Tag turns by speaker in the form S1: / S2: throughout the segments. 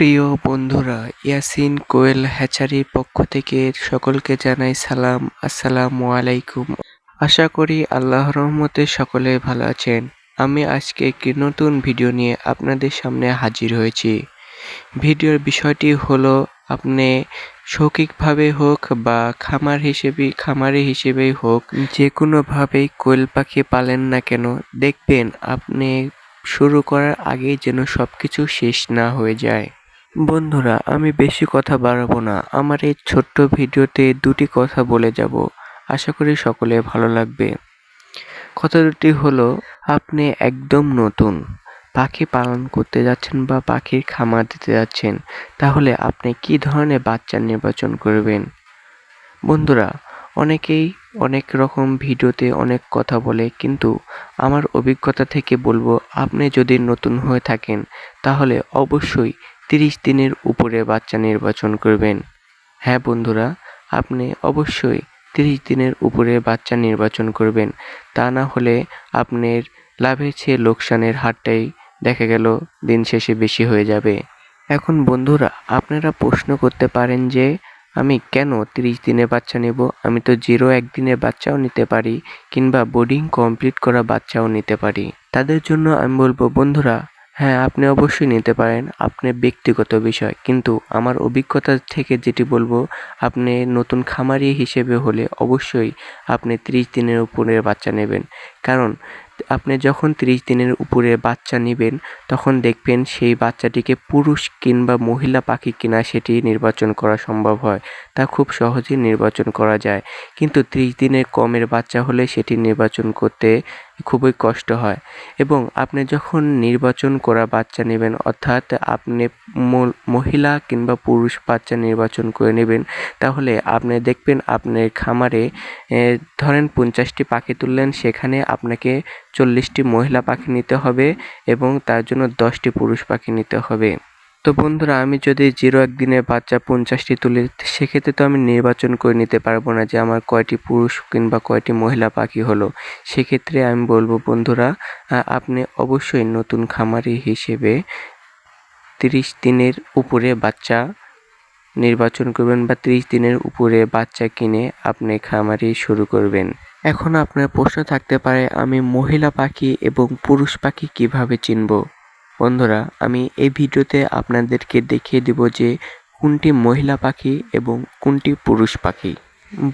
S1: প্রিয় বন্ধুরা, ইয়াসিন কোয়েল হ্যাচারির পক্ষ থেকে সকলকে জানাই সালাম। আসসালামু আলাইকুম। আশা করি আল্লাহর রহমতে সকলে ভালো আছেন। আমি আজকে একটি নতুন ভিডিও নিয়ে আপনাদের সামনে হাজির হয়েছি। ভিডিওর বিষয়টি হলো, আপনি শৌখিকভাবে হোক বা খামার হিসেবে, খামারি হিসেবেই হোক যে কোনোভাবেই কোয়েল পাখি পালেন না কেন, দেখবেন আপনি শুরু করার আগে যেন সব কিছু শেষ না হয়ে যায়। বন্ধুরা, আমি বেশি কথা বাড়াবো না। আমার এই ছোট্ট ভিডিওতে দুটি কথা বলে যাব। আশা করি সকলে ভালো লাগবে। কথা দুটি হলো, আপনি একদম নতুন। পাখি পালন করতে যাচ্ছেন বা পাখির খামার দিতে যাচ্ছেন, তাহলে আপনি কি ধরনের বাচ্চা নির্বাচন করবেন? বন্ধুরা, অনেকেই অনেক রকম ভিডিওতে অনেক কথা বলে, কিন্তু আমার অভিজ্ঞতা থেকে বলব, আপনি যদি নতুন হয়ে থাকেন, তাহলে অবশ্যই তিরিশ দিনের উপরে বাচ্চা নির্বাচন করবেন। হ্যাঁ বন্ধুরা, আপনি অবশ্যই তিরিশ দিনের উপরে বাচ্চা নির্বাচন করবেন। তা না হলে আপনার লাভের চেয়ে লোকসানের হারটাই দেখা গেল, দিন শেষে বেশি হয়ে যাবে। এখন বন্ধুরা, আপনারা প্রশ্ন করতে পারেন যে, আমি কেন তিরিশ দিনের বাচ্চা নেব? আমি তো জিরো একদিনের বাচ্চাও নিতে পারি, কিংবা বোর্ডিং কমপ্লিট করা বাচ্চাও নিতে পারি। তাদের জন্য আমি বলব, বন্ধুরা হ্যাঁ আপনি অবশ্যই নিতে পারেন। আপনার ব্যক্তিগত বিষয়। কিন্তু আমার অভিজ্ঞতা থেকে যেটি বলব, আপনি নতুন খামারি হিসেবে হলে অবশ্যই আপনি ত্রিশ দিনের উপরে বাচ্চা নেবেন। কারণ, আপনি যখন ত্রিশ দিনের উপরে বাচ্চা নেবেন, তখন দেখবেন সেই বাচ্চাটিকে পুরুষ কিংবা মহিলা পাখি কিনা সেটি নির্বাচন করা সম্ভব হয়। তা খুব সহজেই নির্বাচন করা যায়। কিন্তু ত্রিশ দিনের কমের বাচ্চা হলে সেটি নির্বাচন করতে খুবই কষ্ট হয়। এবং আপনি যখন নির্বাচন করা বাচ্চা নেবেন, অর্থাৎ আপনি মহিলা কিংবা পুরুষ বাচ্চা নির্বাচন করে নেবেন, তাহলে আপনি দেখবেন আপনার খামারে ধরেন পঞ্চাশটি পাখি তুললেন, সেখানে আপনাকে চল্লিশটি মহিলা পাখি নিতে হবে এবং তার জন্য দশটি পুরুষ পাখি নিতে হবে। তো বন্ধুরা, আমি যদি জিরো একদিনে বাচ্চা পঞ্চাশটি তুলি, সেক্ষেত্রে তো আমি নির্বাচন করে নিতে পারব না যে আমার কয়টি পুরুষ কিংবা কয়টি মহিলা পাখি হলো। সেক্ষেত্রে আমি বলব বন্ধুরা আপনি অবশ্যই নতুন খামারি হিসেবে তিরিশ দিনের উপরে বাচ্চা নির্বাচন করবেন বা ত্রিশ দিনের উপরে বাচ্চা কিনে আপনি খামারি শুরু করবেন। এখন আপনার প্রশ্ন থাকতে পারে, আমি মহিলা পাখি এবং পুরুষ পাখি কীভাবে চিনব? বন্ধুরা, আমি এই ভিডিওতে আপনাদেরকে দেখিয়ে দিব যে কোনটি মহিলা পাখি এবং কোনটি পুরুষ পাখি।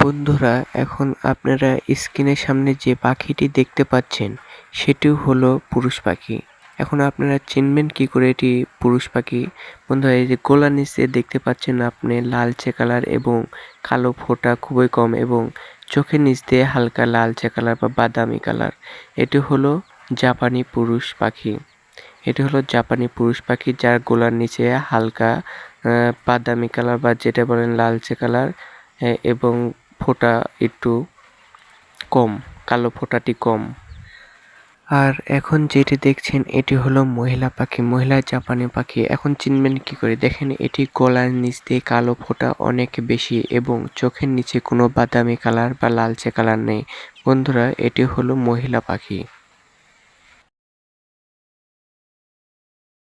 S1: বন্ধুরা, এখন আপনারা স্ক্রিনের সামনে যে পাখিটি দেখতে পাচ্ছেন সেটি হলো পুরুষ পাখি। এখন আপনারা চিনবেন কি করে এটি পুরুষ পাখি। বন্ধুরা, এই যে গোলা নিচে দেখতে পাচ্ছেন আপনি, লালচে কালার এবং কালো ফোঁটা খুবই কম এবং চোখের নিচ দিয়ে হালকা লালচে কালার বা বাদামি কালার। এটি হলো জাপানি পুরুষ পাখি। এটি হলো জাপানি পুরুষ পাখি যার গোলার নিচে হালকা বাদামি কালার বা যেটা বলেন লালচে কালার এবং ফোঁটা একটু কম, কালো ফোঁটাটি কম। আর এখন যেটি দেখছেন, এটি হলো মহিলা পাখি, মহিলা জাপানি পাখি। এখন চিনবেন কি করে? দেখেন, এটি গলার নিচ দিয়ে কালো ফোঁটা অনেক বেশি এবং চোখের নিচে কোনো বাদামি কালার বা লালচে কালার নেই। বন্ধুরা, এটি হলো মহিলা পাখি।